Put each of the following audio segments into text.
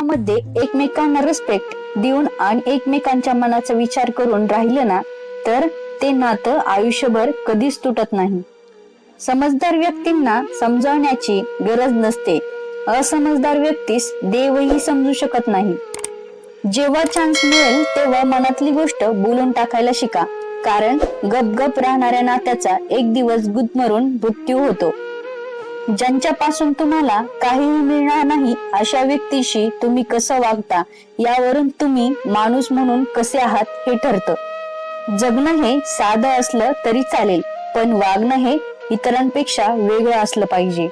मध्ये एकमेकांना रिस्पेक्ट देऊन आणि एकमेकांच्या मनाचा विचार करून राहिलं ना तर ते नातं आयुष्यभर कधीच तुटत नाही. समजदार व्यक्तींना समजावण्याची गरज नसते. असमजदार व्यक्तीस देवही समजू शकत नाही. जेव्हा चान्स मिळेल तेव्हा मनातली गोष्ट बोलून टाकायला शिका. कारण गपगप राहणाऱ्या नात्याचा एक दिवस गुदमरून मृत्यू होतो. ज्यांच्यापासून तुम्हाला काहीही मिळणार नाही अशा व्यक्तीशी तुम्ही कसं वागता यावरून तुम्ही माणूस म्हणून कसे आहात हे ठरतं. जगणं हे साधं असलं तरी चालेल पण वागणं हे इतरांपेक्षा वेगळं असलं पाहिजे.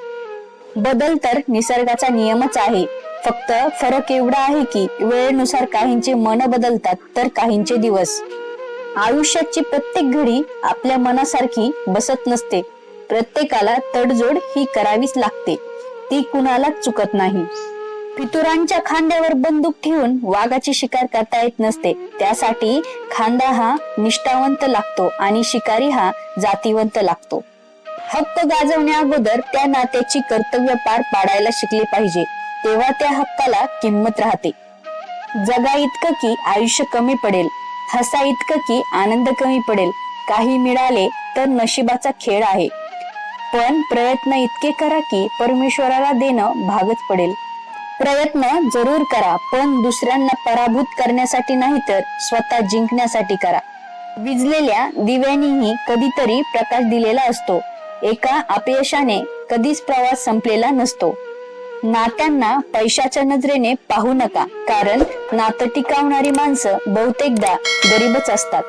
बदल तर निसर्गाचा नियमच आहे. फक्त फरक एवढा आहे की वेळेनुसार काहींचे मन बदलतात तर काहींचे दिवस. आयुष्याची प्रत्येक घडी आपल्या मनासारखी बसत नसते. प्रत्येकाला तडजोड ही करावीच लागते. ती कुणालाच चुकत नाही. पितुरांच्या खांद्यावर बंदूक ठेवून वाघाची शिकार करता येत नसते. त्यासाठी खांदा हा निष्ठावंत लागतो आणि शिकारी हा जातीवंत लागतो. हक्क गाजवण्या अगोदर त्या नात्याची कर्तव्य पार पाडायला शिकले पाहिजे. तेव्हा त्या हक्काला किंमत राहते. जगा इतकं की आयुष्य कमी पडेल. हसा इतकं की आनंद कमी पडेल. काही मिळाले तर नशिबाचा खेळ आहे. पण प्रयत्न इतके करा की परमेश्वराला देणं भागच पडेल. प्रयत्न जरूर करा पण दुसऱ्यांना पराभूत करण्यासाठी नाही तर स्वतः जिंकण्यासाठी करा. विजलेल्या दिव्यांनीही कधीतरी प्रकाश दिलेला असतो. एका अपयशाने कधीच प्रवास संपलेला नसतो. नात्यांना पैशाच्या नजरेने पाहू नका कारण नातं टिकावणारी माणसं बहुतेकदा गरीबच असतात.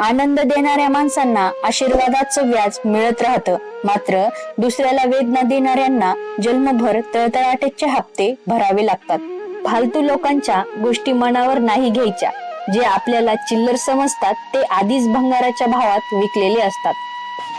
आनंद देणाऱ्या माणसांना आशीर्वादाचं व्याज मिळत राहतं. मात्र दुसऱ्याला वेदना देणाऱ्यांना जन्मभर तळतळाटेचे हप्ते भरावे लागतात. फालतू लोकांच्या गोष्टी मनावर नाही घ्यायच्या. जे आपल्याला चिल्लर समजतात ते आधीच भंगाराच्या भावात विकलेले असतात.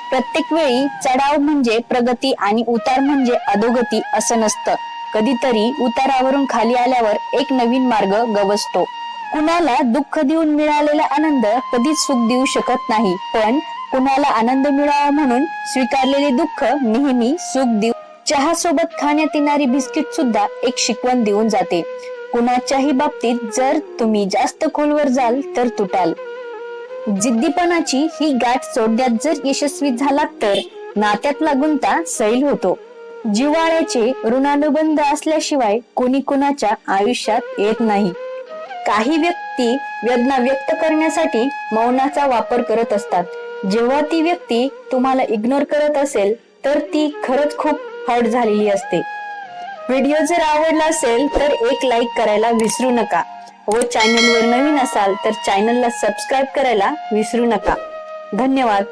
प्रत्येक वेळी चढाव म्हणजे प्रगती आणि उतार म्हणजे अधोगती असं नसतं. कधीतरी उतारावरून खाली आल्यावर एक नवीन मार्ग गवसतो. कुणाला दुःख देऊन मिळालेला आनंद कधीच सुख देऊ शकत नाही. पण कुणाला आनंद मिळावा म्हणून स्वीकारलेले दुःख नेहमी सुख देऊ चहा सोबत खाण्यात येणारी बिस्किट सुद्धा एक शिकवण देऊन जाते. कुणाच्याही बाबतीत जर तुम्ही जास्त खोलवर जाल तर तुटाल. जिद्दीपणाची ही गाठ सोडण्यात जर यशस्वी झालात तर नात्यातला गुंता सैल होतो. जिव्हाळ्याचे ऋणानुबंध असल्याशिवाय कोणी कुणाच्या आयुष्यात येत नाही. काही व्यक्ती वेदना व्यक्त करण्यासाठी मौनाचा वापर करत असतात. जेव्हा ती व्यक्ती तुम्हाला इग्नोर करत असेल तर ती खरंच खूप हर्ट झालेली असते. व्हिडिओ जर आवडला असेल तर एक लाईक करायला विसरू नका. व चॅनलवर नवीन असाल तर चॅनलला सबस्क्राईब करायला विसरू नका. धन्यवाद.